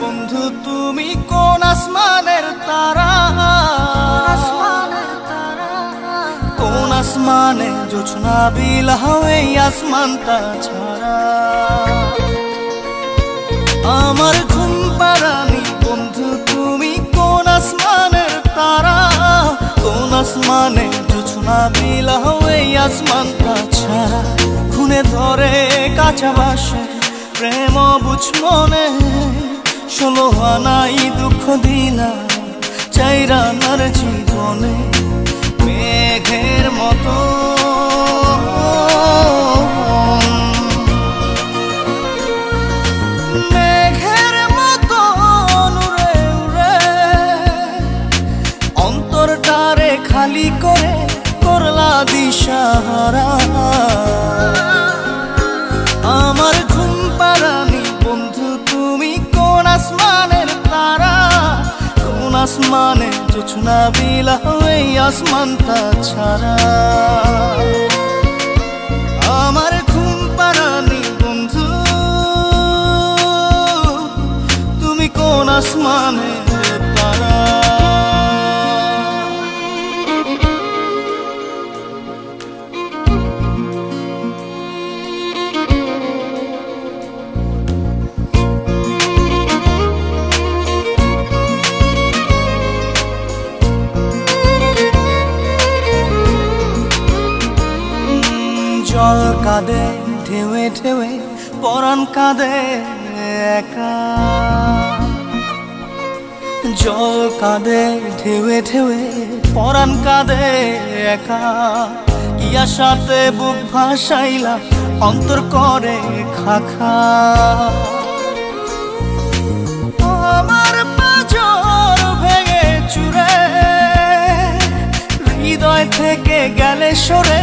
বন্ধু তুমি কোন আসমানের তারা? কোন আসমানে জোছনা বিল এই আসমানটা ছাড়া? আমার ঘুম পারানি বন্ধু তুমি কোন আসমানের তারা? কোন আসমানে জোছনা বিল এই আসমানটা ছাড়া? খুনে ধরে কাঁচা বাসে বুঝ মনে, ষোলো আনাই দুঃখ দিলা চাইরা নার জীবনে মেঘের মতো। খালি করে করলা দিশাহারা। আসমানের তারা কোন আসমানে জোছনা বিলা ওই আসমানটা ছাড়া। জল কাঁদে ঢেউে ঢেউে পরাণ কাঁদে একা। জল কাঁদে ঢেউে ঢেউে পরাণ কাঁদে একা। ইয়া সাথে বুক ভাসাইলা, অন্তর করে খাখা। হৃদয় থেকে গেলে সরে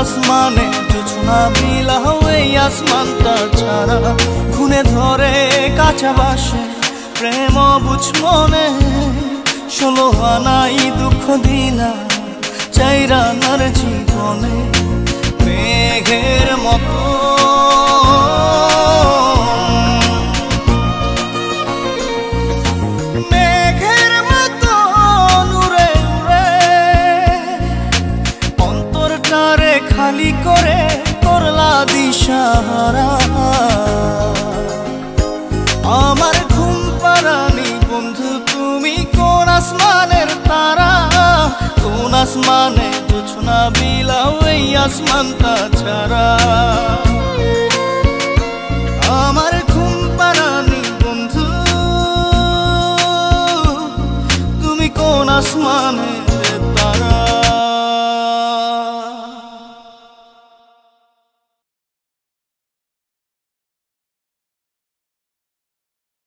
আসমানে জোছনা বিলাও এই আসমানটা ছাড়া খুনে ধরে কাছা বাসে, প্রেম বুঝ মনে, ষোলো আনাই দুঃখ দিলা চাইরানার জীবনে, মেঘের মতো। খালি করে করলা দিশাহারা। আমার ঘুম পারানি বন্ধু, তুমি কোন আসমানের তারা? কোন আসমানে জোছনা বিলাও এই আসমানটা ছাড়া।